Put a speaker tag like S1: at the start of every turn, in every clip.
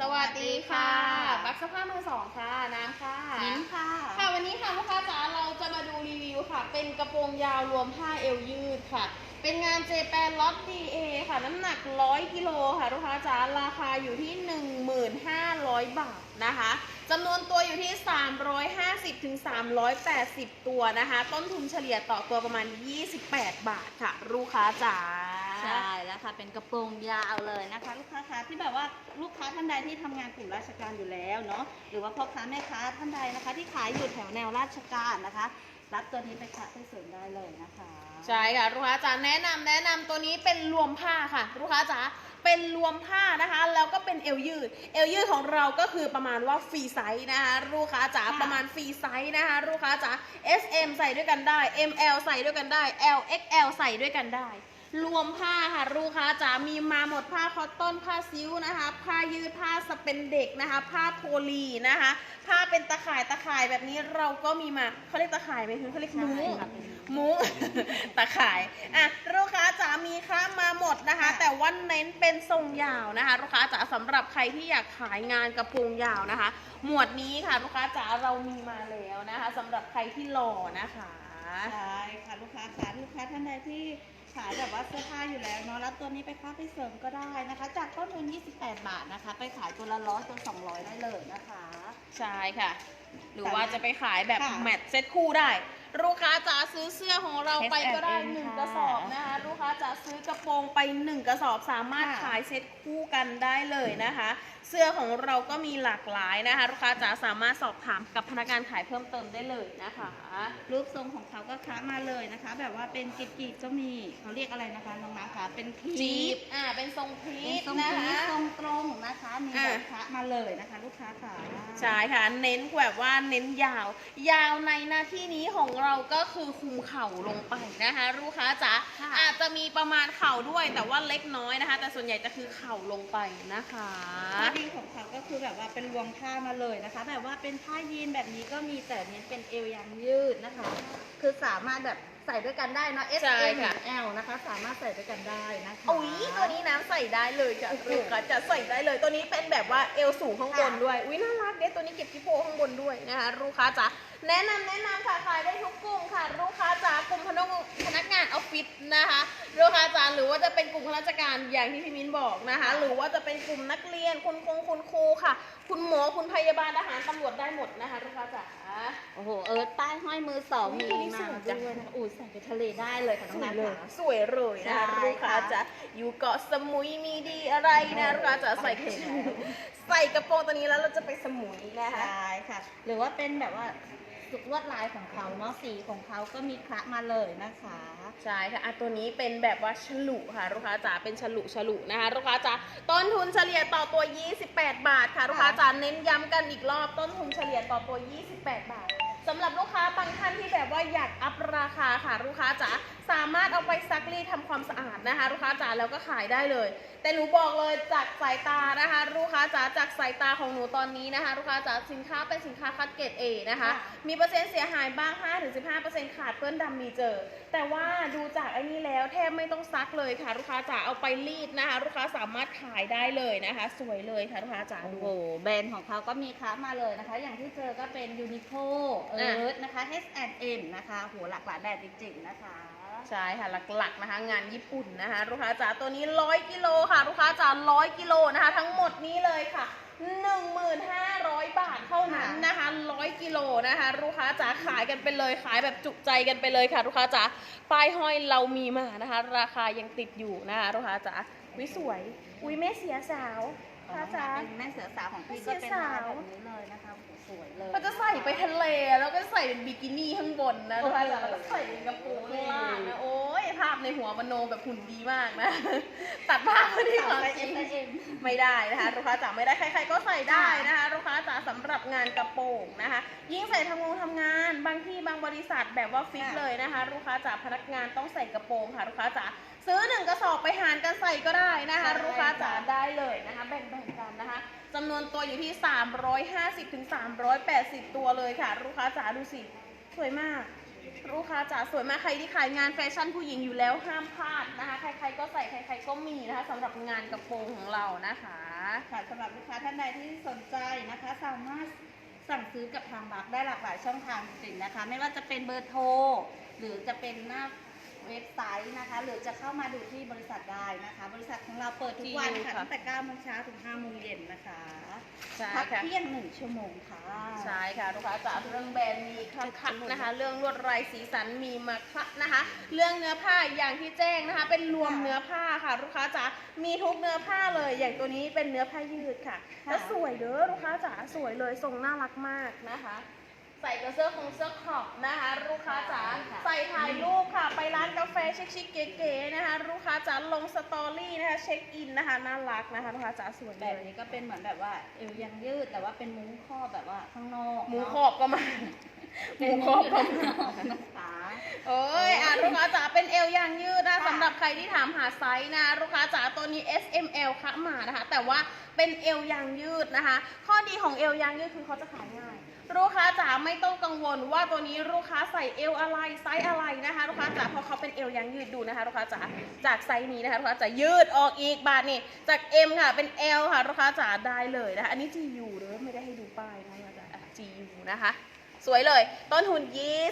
S1: สวัสดีค่ะบักสภาพมือสองค่ะ น้ำค่ะ
S2: มิ้นท์ค่ะ
S1: ค่ะวันนี้ค่ะลูกค้าจ๋าเราจะมาดูรีวิวค่ะ เป็นกระโปรงยาวรวมผ้าเอวยืดค่ะ เป็นงานเจแปนล็อตดีเอค่ะ น้ำหนัก100กิโลค่ะลูกค้าจ๋าราคาอยู่ที่1,500บาทนะคะจำนวนตัวอยู่ที่ 350ถึง380 ตัวนะคะ ต้นทุนเฉลี่ยต่อตัวประมาณ 28 บาทค่ะลูกค้าจ๋า
S2: ใช่แล้วค่ะเป็นกระโปรงยาวเลยนะคะ ลูกค้าคะที่แบบว่าลูกค้าท่านใดที่ทำงานกลุ่มราชการอยู่แล้วเนาะหรือว่าพ่อค้าแม่ค้าท่านใดนะคะ ที่ขายอยู่แถวแนวราชการนะคะ รับตัวนี้ไปขายไปเสริมได้เลยนะคะ
S1: ใช่ค่ะลูกค้าจ๋าแนะนำแนะนำตัวนี้เป็นรวมผ้าค่ะลูกค้าจ๋าเป็นรวมผ้านะคะ แล้วก็เป็นเอวยืด เอวยืดของเราก็คือประมาณว่าฟรีไซส์นะคะลูกค้าจ๋าประมาณฟรีไซส์นะคะลูกค้าจ๋า S M ใส่ด้วยกันได้ M L ใส่ด้วยกันได้ L X L ใส่ด้วยกันได้ รวมผ้าค่ะลูกค้าจ๋ามีมาหมดผ้าคอตตอนผ้าซิ้วนะคะ ผ้ายืดผ้าสเปนเด็กนะคะ ผ้าโพลีนะคะ ผ้าเป็นตะข่ายตะข่ายแบบนี้เราก็มีมาเขาเรียกตะข่ายไหมคือเขาเรียกมุ้ง
S2: ใช่ค่ะ
S1: มุ้งตะข่ายอะลูกค้าจ๋ามีค้ามาหมดนะคะ แต่ว่าเน้นเป็นทรงยาวนะคะ ลูกค้าจ๋าสำหรับใครที่อยากขายงานกระโปรงยาวนะคะ หมวดนี้ค่ะลูกค้าจ๋าเรามีมาแล้วนะคะสำหรับใครที่รอนะคะ
S2: ใช่ค่ะลูกค้าค่ะลูกค้าท่านใดที่ ขายแบบว่าเสื้อผ้าอยู่แล้วเนาะแล้วตัวนี้ไปค้าไปเสริมก็ได้นะคะ จากต้นทุน 28 บาทนะคะ ไปขายตัวละร้อยตัว200 ได้เลยนะคะ
S1: ใช่ค่ะ หรือว่าจะไปขายแบบ
S2: ค่ะ
S1: แมทเซ็ตคู่ได้ ลูกค้าจ๋าซื้อเสื้อของเราไปก็ได้
S2: H&M
S1: หนึ่ง
S2: ค่ะ
S1: กระสอบนะคะ ลูกค้าจ๋าซื้อกระโปรงไปหนึ่งกระสอบสามารถ
S2: ค่ะ
S1: ขายเซ็ตคู่กันได้เลยนะคะ เสื้อของเราก็มีหลากหลายนะคะ ลูกค้าจ๋าสามารถสอบถามกับพนักงานขายเพิ่มเติมได้เลยนะคะ
S2: รูปทรงของเขาก็ค้ามาเลยนะคะ แบบว่าเป็นกีบๆก็มีเขาเรียกอะไรนะคะน้องน้ำคะเป็นค
S1: จี
S2: ลี
S1: บอ่าเป็นทรงพลี
S2: เป็น
S1: ท
S2: ทรง
S1: นะ
S2: คลี
S1: คะ
S2: ทรงตรงนะคะ มี
S1: อ่า
S2: แบบค้ามาเลยนะคะ ลูกค้าค่ะ
S1: ใช่ค่ะเน้นแบบว่าเน้นยาว ยาวในหน้าที่นี้ของเราก็คือคุมเข่าลงไปนะคะ ลูกค้าจ๋า
S2: ค่ะ
S1: อาจจะมีประมาณเข่าด้วย แต่ว่าเล็กน้อยนะคะ แต่ส่วนใหญ่จะคือเข่าลงไปนะคะ
S2: ข้อดีของเขาก็คือแบบว่าเป็นรวมผ้ามาเลยนะคะ แบบว่าเป็นผ้ายีนแบบนี้ก็มีแต่เน้นเป็นเอวยางยืดนะคะ คือสามารถแบบ ใส่ด้วยกันได้เนอะ S
S1: ใช่
S2: M
S1: ค่ะ
S2: L นะคะ สามารถใส่ด้วยกันได้นะคะ
S1: อุ้ยตัวนี้น้ำใส่ได้เลยจ้ะลูกค้าจะใส่ได้เลย ตัวนี้เป็นแบบว่าเอวสูงข้างบนด้วย อุ้ยน่ารักเด็ตัวนี้เก็บที่โพข้างบนด้วยนะคะลูกค้าจ๋าแนะนำแนะนำค่ะขายได้ทุกกลุ่มค่ะลูกค้าจ๋ากลุ่มพนักพนักงานออฟฟิศนะคะลูกค้าจ๋าหรือว่าจะเป็นกลุ่มข้าราชการอย่างที่พี่มิ้นบอกนะคะ หรือว่าจะเป็นกลุ่มนักเรียนคุณคงคุณครูค่ะ คุณหมอคุณพยาบาลทหารตำรวจได้หมดนะคะลูกค้าจ๋า
S2: โอ้โห เอิร์ธป้ายห้อยมือสอง
S1: อุ๊
S2: มี
S1: ยนี่
S2: มา
S1: สวยจัง
S2: ด้วยนะคะอู้ใส่ไปทะเลได้เลยค่ะน้องนัทค่ะ
S1: สวยเลยนะคะ
S2: ใช่
S1: ลูกค้า
S2: ค่ะ
S1: จะอยู่เกาะสมุยมีดีอะไรนะลูกค้าจะใส่กระใส่กระโปรงตัวนี้แล้วเราจะไปสมุยนะคะ
S2: ใช่ค่ะ หรือว่าเป็นแบบว่าสุดลวดลายของเขาเนาะสีของเขาก็มีคละมาเลยนะคะ
S1: ใช่ค่ะอะตัวนี้เป็นแบบว่าฉลุค่ะลูกค้าจ๋าเป็นฉลุฉลุนะคะลูกค้าจ๋าต้นทุนเฉลี่ยต่อตัว 28 บาทค่ะลูกค้าจ๋าเน้นย้ำกันอีกรอบต้นทุนเฉลี่ยต่อตัว 28 บาท สำหรับลูกค้าบางท่านที่แบบว่าอยากอัพราคาค่ะลูกค้าจ๋าสามารถเอาไปซักรีดทำความสะอาดนะคะ ลูกค้าจ๋าแล้วก็ขายได้เลย แต่หนูบอกเลยจากสายตานะคะ ลูกค้าจ๋าจากสายตาของหนูตอนนี้นะคะ ลูกค้าจ๋าสินค้าเป็นสินค้าคัดเกรด A นะคะ
S2: ค่ะ
S1: มีเปอร์เซ็นต์เสียหายบ้าง 5-15%ขาดเปื้อนดำมีเจอ แต่ว่าดูจากไอ้นี้แล้วแทบไม่ต้องซักเลยค่ะ ลูกค้าจ๋าเอาไปรีดนะคะ ลูกค้าสามารถขายได้เลยนะคะ สวยเลยค่ะลูกค้าจ๋า
S2: โอ้
S1: ดู
S2: โหแบรนด์ของเขาก็มีคละมาเลยนะคะ อย่างที่เจอก็เป็นยูนิโคเอิ
S1: อะ
S2: ร์ธนะคะ H&M นะคะโหหลากหลายแบรนด์จริงๆนะคะ
S1: ใช่ค่ะหลักๆนะคะ งานญี่ปุ่นนะคะลูกค้าจ๋าตัวนี้100กิโลค่ะลูกค้าจ๋า100กิโลนะคะ ทั้งหมดนี้เลยค่ะ1,500 บาทเท่านั้นนะคะ100กิโลนะคะลูกค้าจ๋าขายกันไปเลยขายแบบจุใจกันไปเลยค่ะลูกค้าจ๋าป้ายห้อยเรามีมานะคะ ราคายังติดอยู่นะคะลูกค้าจ๋าวิสวยอุ้ยแม่เสียสาวค้าจ๋า
S2: เป็นแม่เสือสาวของพี่ก็
S1: เสือ
S2: เป็นลาย
S1: สาว
S2: แบบนี้เลยนะคะ เป็
S1: นบิกินี่ข้างบนนะลูกค้าจ๋าแล้วก็ใส่เป็นกระโปรงข้างล่างนะโอ้ยภาพในหัวมโนแบบหุ่นดีมากนะ ตัดภาพมาที่
S2: ต่
S1: ควา
S2: อ
S1: ม
S2: ไป
S1: จริง
S2: H&M
S1: ไม่ได้นะคะลูกค้าจ๋าไม่ได้ใคร ๆ ก็ใส่ได้นะคะลูกค้าจ๋าสำหรับงานกระโปรงนะคะ ยิ่งใส่ทำงงทำงานบางที่บางบริษัทแบบว่าฟิก
S2: ค่ะ
S1: เลยนะคะ ลูกค้าจ๋าพนักงานต้องใส่กระโปรงค่ะลูกค้าจ๋า ซื้อหนึ่งกระสอบไปหารกันใส่ก็ได้นะคะ ลูกค้าจ๋าได้เลยนะคะ แบ่งๆกันนะคะจำนวนตัวอยู่ที่ 350ถึง380 ตัวเลยค่ะ ลูกค้าจ๋าดูสิ สวยมาก ลูกค้าจ๋าสวยมากใครที่ขายงานแฟชั่นผู้หญิงอยู่แล้วห้ามพลาดนะคะ ใครๆก็ใส่ใครๆก็มีนะคะสำหรับงานกระโปรงของเรานะคะ
S2: ค่ะสำหรับลูกค้าท่านใดที่สนใจนะคะ สามารถสั่งซื้อกับทางบักได้หลากหลายช่องทางจริงๆนะคะ ไม่ว่าจะเป็นเบอร์โทรหรือจะเป็นหน้า เว็บไซต์นะคะ หรือจะเข้ามาดูที่บริษัทได้นะคะ บริษัทของเราเปิดทุกวันค่ะตั้งแต่9โมงเช้าถึง5โมงเย็นนะคะ
S1: ใช่
S2: พัก
S1: ค่ะ
S2: เที่ยงหนึ่งชั่วโมงค่ะ
S1: ใช่ค่ะลูกค้าจ๋าเรื่องแบรนด์มีคักคักนะคะ เรื่องลวดลายสีสันมีมาคักนะคะ เรื่องเนื้อผ้าอย่างที่แจ้งนะคะ เป็นรวมเนื้อผ้าค่ะ ลูกค้าจ๋ามีทุกเนื้อผ้าเลย อย่างตัวนี้เป็นเนื้อผ้ายืดค่ะแล้วสวยเด้อลูกค้าจ๋าสวยเลยทรงน่ารักมากนะคะ ใส่กับเสื้อคงเสื้อขอบนะคะ ลูกค้าจ๋าใส่ถ่ายรูปค่ะ ไปร้านกาแฟชิคๆเก๋ๆนะคะ ลูกค้าจ๋าลงสตอรี่นะคะเช็คอินนะคะน่ารักนะคะลูกค้าจ๋าสวย
S2: แบ
S1: เล
S2: บ
S1: ย
S2: นี้ก็เป็นเหมือนแบบว่าเอวยังยืดแต่ว่าเป็นมุ้งครอบแบบว่าข้างนอก
S1: หมู
S2: เนาะ
S1: ขอบก็มา หมูขอบก็มา
S2: นะคะ
S1: เอ้ยอะลูกค้าจ๋าเป็นเอวยางยืดนะ
S2: ค่ะ
S1: สำหรับใครที่ถามหาไซส์นะลูกค้าจ๋าตัวนี้ S M L ค่ะมานะคะ แต่ว่าเป็นเอวยางยืดนะคะ ข้อดีของเอวยางยืดคือเขาจะขายง่ายลูกค้าจ๋าไม่ต้องกังวลว่าตัวนี้ลูกค้าใส่เอวอะไรไซส์อะไรนะคะลูกค้าจ๋าเพราะเขาเป็นเอวยางยืดดูนะคะลูกค้าจ๋าจากไซส์นี้นะคะลูกค้าจ๋ายืดออกอีกบาทนี่จาก M ค่ะเป็น L ค่ะลูกค้าจ๋าได้เลยนะคะอันนี้ GU เด้อไม่ได้ให้ดูป้ายนะคะลูกค้าจ๋าอะ GU นะคะ สวยเลย ต้นทุน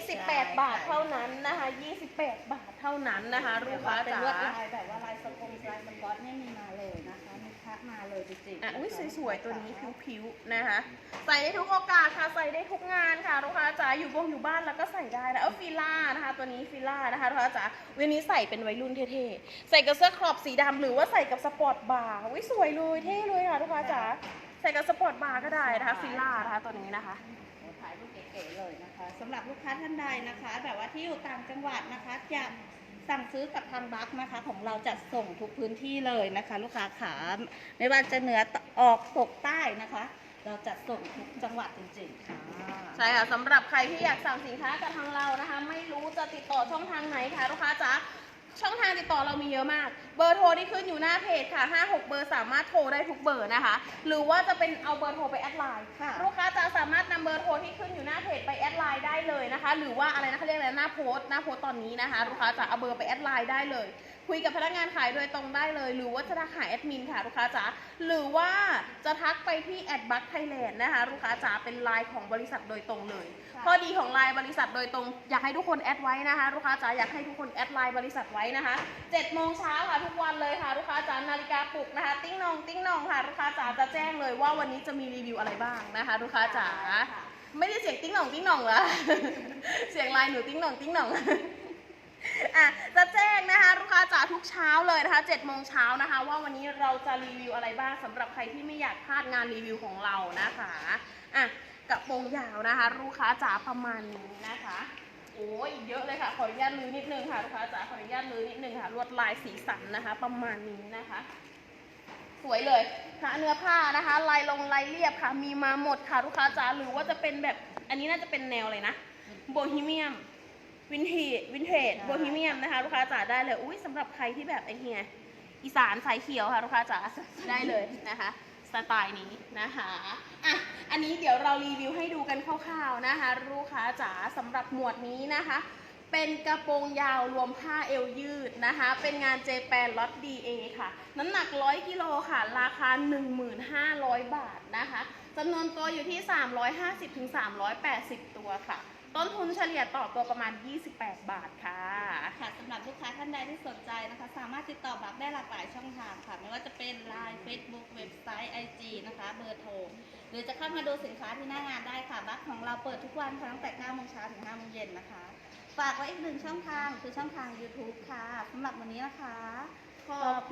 S1: 28 บาทเท่านั้นนะคะ 28 บาทเท่านั้นนะคะลูกค้า
S2: เป็น
S1: จ๋า
S2: ลวดลายแบบว่าลายสกงลายสก๊อตเนี่ยมีมาเลยนะคะมีพักมาเลยจริงๆ
S1: อะอุ้ย
S2: นะคะ
S1: สวยๆตัวนี้ผิวๆนะคะ ใส่ได้ทุกโอกาสค่ะใส่ได้ทุกงานค่ะลูกค้าจ๋าอยู่บงอยู่บ้านแล้วก็ใส่ได้นะเออฟิล่านะคะ ตัวนี้ฟิล่านะคะลูกค้าจ๋าวันนี้ใส่เป็นวัยรุ่นเท่ๆใส่กับเสื้อครอบสีดำหรือว่าใส่กับสปอร์ตบาร์อุ้ยสวยเลยเท่เลยค่ะลูกค้าจ๋าใส่กับสปอร์ตบาร์ก็ได้นะคะฟิล่านะคะตัวนี้นะคะ
S2: โอ้ถ่ายรูป เก๋เลยนะคะสำหรับลูกค้าท่านใดนะคะ แบบว่าที่อยู่ต่างจังหวัดนะคะจะสั่งซื้อกับทางบัคนะคะ ของเราจะส่งทุกพื้นที่เลยนะคะ ลูกค้าขาไม่ว่าจะเหนือออกตกใต้นะคะ เราจะส่งทุกจังหวัดจริงๆค่ะ
S1: ใช่ค่ะสำหรับใครที่อยากสั่งสินค้ากับทางเรานะคะ ไม่รู้จะติดต่อช่องทางไหนคะลูกค้าจ๋า ช่องทางติดต่อเรามีเยอะมาก เบอร์โทรที่ขึ้นอยู่หน้าเพจค่ะ5 6 เบอร์สามารถโทรได้ทุกเบอร์นะคะ หรือว่าจะเป็นเอาเบอร์โทรไปแอดไลน์
S2: ค่ะ
S1: ลูกค้าจะสามารถนำเบอร์โทรที่ขึ้นอยู่หน้าเพจไปแอดไลน์ได้เลยนะคะ หรือว่าอะไรนะเขาเรียกอะไรหน้าโพสต์หน้าโพสต์ตอนนี้นะคะ ลูกค้าจะเอาเบอร์ไปแอดไลน์ได้เลย คุยกับพนักงานขายโดยตรงได้เลย หรือว่าจะทักหาแอดมินค่ะลูกค้าจ๋าหรือว่าจะทักไปที่แอดบัคไทยแลนด์นะคะลูกค้าจ๋าเป็นไลน์ของบริษัทโดยตรงเลย
S2: ค่ะ
S1: ข้อดีของไลน์บริษัทโดยตรงอยากให้ทุกคนแอดไว้นะคะลูกค้าจ๋าอยากให้ทุกคนแอดไลน์บริษัทไว้นะคะ7โมงเช้าค่ะทุกวันเลยค่ะลูกค้าจ๋านาฬิกาปลุกนะคะ ติ้งนองติ้งนองค่ะลูกค้าจ๋าจะแจ้งเลยว่าวันนี้จะมีรีวิวอะไรบ้างนะคะลูกค้าจ๋า
S2: ค่ะ
S1: ไม่ได้เสียงติ้งหน่องติ้งหน่องเหรอเสียงไลน์หนูติ้งหน่องติ้งหน่อง อะจะแจ้งนะคะลูกค้าจ๋าทุกเช้าเลยนะคะ7โมงเช้านะคะ ว่าวันนี้เราจะรีวิวอะไรบ้างสำหรับใครที่ไม่อยากพลาดงานรีวิวของเรานะคะอะกระโปรงยาวนะคะลูกค้าจ๋าประมาณนี้นะคะโอ้ยอีกเยอะเลยค่ะขออนุญาตลื้อนิดนึงค่ะลูกค้าจ๋าขออนุญาตลื้อนิดนึงค่ะลวดลายสีสันนะคะ ประมาณนี้นะคะ สวยเลยค่ะเนื้อผ้านะคะ ลายลงลายเรียบค่ะ มีมาหมดค่ะลูกค้าจ๋าหรือว่าจะเป็นแบบอันนี้น่าจะเป็นแนวอะไรนะโบฮีเมียม วินเทจวินเทจ
S2: ใช่
S1: โบฮีเมียมนะคะลูกค้าจ๋าได้เลยอุ้ยสำหรับใครที่แบบไอ้เฮียอีสานสายเขียวค่ะลูกค้าจ๋าได้เลยนะคะสไตล์นี้นะคะอะอันนี้เดี๋ยวเรารีวิวให้ดูกันคร่าวๆนะคะลูกค้าจ๋าสำหรับหมวดนี้นะคะ เป็นกระโปรงยาวรวมผ้าเอวยืดนะคะ เป็นงานเจแปนล็อต DA ค่ะ น้ำหนัก 100 กิโลค่ะ ราคา 1,500 บาทนะคะจำนวนตัวอยู่ที่ 350ถึง380 ตัวค่ะ ต้นทุนเฉลี่ยต่อตัวประมาณ 28 บาทค่ะ
S2: ค่ะสำหรับลูกค้าท่านใดที่สนใจนะคะ สามารถติดต่อบักได้หลากหลายช่องทางค่ะ ไม่ว่าจะเป็น Line Facebook เว็บไซต์ IG นะคะ เบอร์โทร หรือจะเข้ามาดูสินค้าที่หน้างานได้ค่ะ บักของเราเปิดทุกวันค่ะตั้งแต่9โมงเช้าถึง5โมงเย็นนะคะ ฝากไว้อีกหนึ่งช่องทางคือช่องทาง YouTube ค่ะสำหรับวันนี้นะคะขอบคุณ